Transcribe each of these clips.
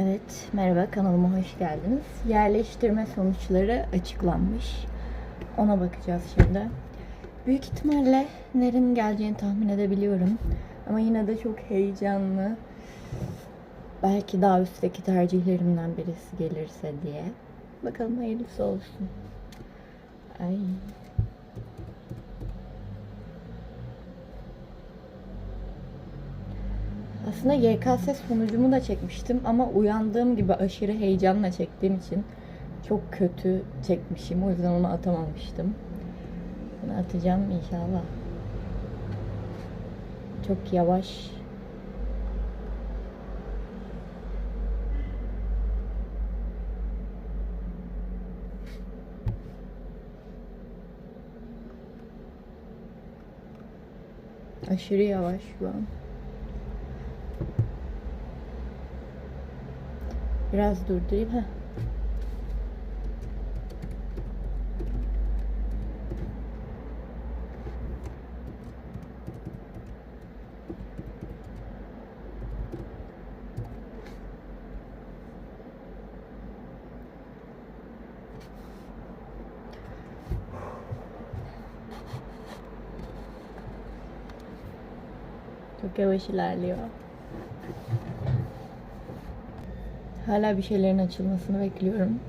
Evet, merhaba kanalıma hoş geldiniz. Yerleştirme sonuçları açıklanmış. Ona bakacağız şimdi. Büyük ihtimalle nerenin geleceğini tahmin edebiliyorum. Ama yine de çok heyecanlı. Belki daha üstteki tercihlerimden birisi gelirse diye. Bakalım hayırlısı olsun. Ay. Aslında YKS sonucumu da çekmiştim ama uyandığım gibi aşırı heyecanla çektiğim için çok kötü çekmişim. O yüzden onu atamamıştım. Bunu atacağım inşallah. Çok yavaş. Aşırı yavaş şu an. Biraz durdurayım. Heh. Çok yavaş ilerliyor. Hala bir şeylerin açılmasını bekliyorum.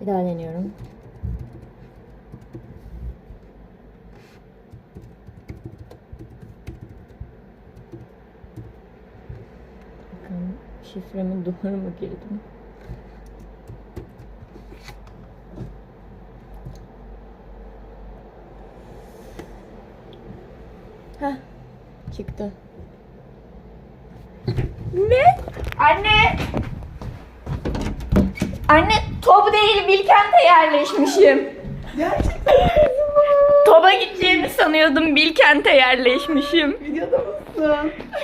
Bir daha deniyorum. Bakın şifremi doğru mu girdim? Heh, çıktı. Ne? Anne! Anne top değil Bilkent'e yerleşmişim. Gerçekten Toba gideceğimi sanıyordum Bilkent'e yerleşmişim. videoda mısın?